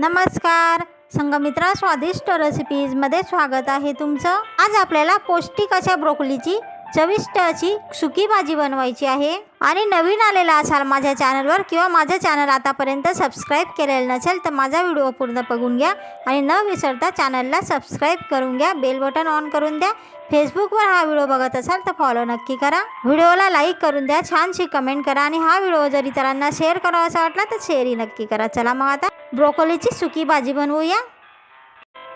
नमस्कार. संगमित्रा स्वादिष्ट रेसिपीजमध्ये स्वागत आहे तुमचं. आज आपल्याला पौष्टिक अशा ब्रोकोलीची चविष्ट अशी सुकी भाजी बनवायची आहे. आणि नवीन आलेला असाल माझ्या चॅनलवर किंवा माझं चॅनल आतापर्यंत सबस्क्राईब केलेलं नसेल तर माझा व्हिडिओ पूर्ण बघून घ्या. आणि न विसरता चॅनलला सबस्क्राईब करून घ्या. बेल बटन ऑन करून द्या. फेसबुकवर हा व्हिडिओ बघत असाल तर फॉलो नक्की करा. व्हिडिओला लाईक करून द्या. छानशी कमेंट करा. आणि हा व्हिडिओ जर इतरांना शेअर करावा असा वाटला तर शेअरही नक्की करा. चला मग आता ब्रोकोलीची सुकी भाजी बनवूया.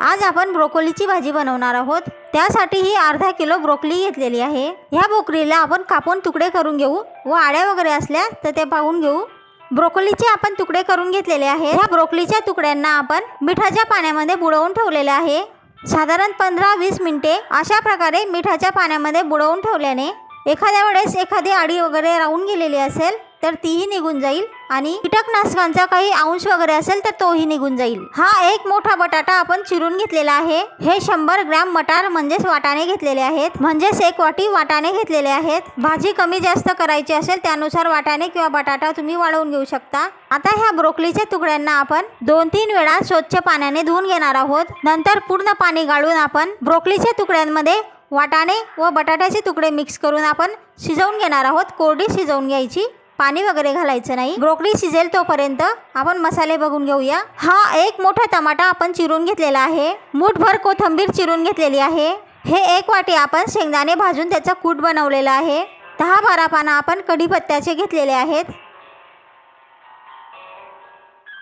आज आपण ब्रोकोलीची भाजी बनवणार आहोत. त्यासाठी ही अर्धा किलो ब्रोकली घेतलेली आहे. ह्या ब्रोकलीला आपण कापून तुकडे करून घेऊ व आड्या वगैरे असल्या तर ते पाहून घेऊ. ब्रोकोलीचे आपण तुकडे करून घेतलेले आहे ह्या ब्रोकलीच्या तुकड्यांना आपण मिठाच्या पाण्यामध्ये बुडवून ठेवलेले आहे. साधारण पंधरा वीस मिनिटे अशा प्रकारे मिठाच्या पाण्यामध्ये बुडवून ठेवल्याने एखाद्या वेळेस एखादी आडी वगैरे राहून गेलेली असेल तर तीही निघून जाईल आणि कीटकनाशकांचा काही अंश वगैरे असेल तर तोही निघून जाईल. हा एक मोठा बटाटा आपण चिरून घेतलेला आहे. हे शंभर ग्रॅम मटार म्हणजेच वाटाणे घेतलेले आहेत. म्हणजेच एक वाटी वाटाणे घेतलेले आहेत. भाजी कमी जास्त करायची असेल त्यानुसार वाटाणे किंवा बटाटा तुम्ही वाढवून घेऊ शकता. आता ह्या ब्रोकलीच्या तुकड्यांना आपण दोन तीन वेळा स्वच्छ पाण्याने धुवून घेणार आहोत. नंतर पूर्ण पाणी गाळून आपण ब्रोकलीच्या तुकड्यांमध्ये वाटाणे व बटाट्याचे तुकडे मिक्स करून आपण शिजवून घेणार आहोत. कोरडी शिजवून घ्यायची. पाणी वगैरे घालायचं नाही. ब्रोकली शिजेल तोपर्यंत आपण मसाले बघून घेऊया. हा एक मोठा टमाटा आपण चिरून घेतलेला आहे. मूठभर कोथंबीर चिरून घेतलेली आहे. हे एक वाटी आपण शेंगदाणे भाजून त्याचा कूट बनवलेला आहे. दहा बारा पानं आपण कढीपत्त्याचे घेतलेले आहेत.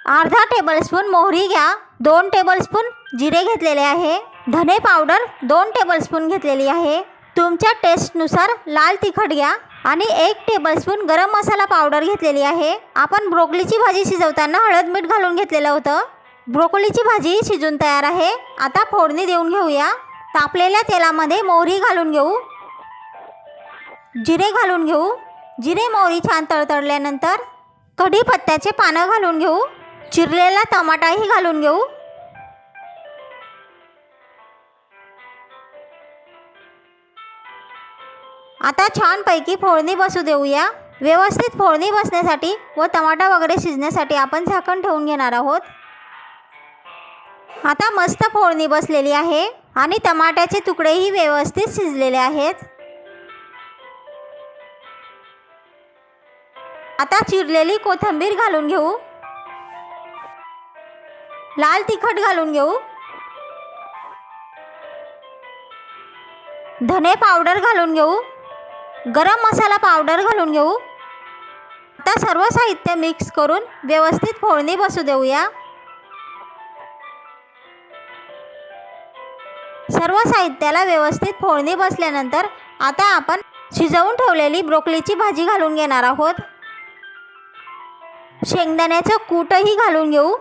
अर्धा टेबलस्पून मोहरी घ्या. दोन टेबलस्पून जिरे घेतलेले आहे. धने पावडर दोन टेबलस्पून घेतलेली आहे. तुमच्या टेस्टनुसार लाल तिखट घ्या. आणि एक टेबलस्पून गरम मसाला पावडर घेतलेली आहे. आपण ब्रोकोलीची भाजी शिजवताना हळद मीठ घालून घेतलेलं होतं. ब्रोकोलीची भाजी शिजून तयार आहे. आता फोडणी देऊन घेऊया. तापलेल्या तेलामध्ये मोहरी घालून घेऊ. जिरे घालून घेऊ. जिरे मोहरी छान तळतळल्यानंतर कढीपत्त्याचे पानं घालून घेऊ. चिरलेला टमाटाही घालून घेऊ. आता छानपैकी फोडणी बसू देऊया. व्यवस्थित फोडणी बसण्यासाठी व टमाटा वगैरे शिजण्यासाठी आपण झाकण ठेवून घेणार आहोत. आता मस्त फोडणी बसलेली आहे आणि टमाट्याचे तुकडेही व्यवस्थित शिजलेले आहेत. आता चिरलेली कोथिंबीर घालून घेऊ. लाल तिखट घालून घेऊ. धने पावडर घालून घेऊ. गरम मसाला पावडर घालून घेऊ. आता सर्व साहित्य मिक्स करून व्यवस्थित फोडणी बसू देऊया. सर्व साहित्याला व्यवस्थित फोडणी बसल्यानंतर आता आपण शिजवून ठेवलेली ब्रोकलीची भाजी घालून घेणार आहोत. शेंगदाण्याचं कूटही घालून घेऊ.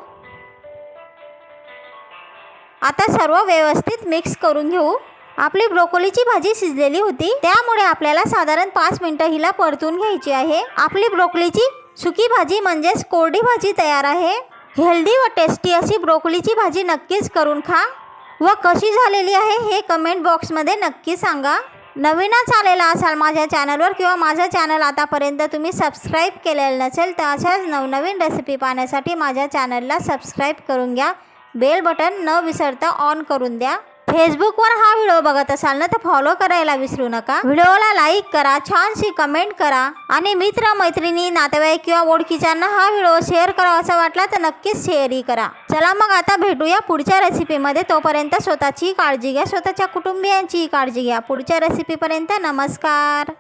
आता सर्व व्यवस्थित मिक्स करून घेऊ. आपली ब्रोकोलीची भाजी शिजलेली होती. त्यामुळे आपल्याला साधारण पाच मिनिटं हिला परतून घ्यायची आहे. आपली ब्रोकोलीची सुकी भाजी म्हणजेच कोरडी भाजी तयार आहे. हेल्दी व टेस्टी अशी ब्रोकोलीची भाजी नक्कीच करून खा. व कशी झालेली आहे हे कमेंट बॉक्समध्ये नक्की सांगा. नवीनच आलेला असाल माझ्या चॅनलवर किंवा माझं चॅनल आतापर्यंत तुम्ही सबस्क्राईब केलेलं नसेल तर अशाच नवनवीन रेसिपी पाहण्यासाठी माझ्या चॅनलला सबस्क्राईब करून घ्या. बेल बटन न विसरता ऑन करून द्या. फेसबुकवर हा व्हिडिओ बघत असाल ना तर फॉलो करायला विसरू नका. व्हिडिओला लाईक करा छानशी कमेंट करा आणि मित्र मैत्रिणी नातेवाईक किंवा ओळखीच्यांना हा व्हिडिओ शेअर करावा असं वाटला तर नक्कीच शेअरही करा. चला मग आता भेटूया पुढच्या रेसिपीमध्ये तोपर्यंत स्वतःची काळजी घ्या स्वतःच्या कुटुंबियांची काळजी घ्या. पुढच्या रेसिपीपर्यंत नमस्कार.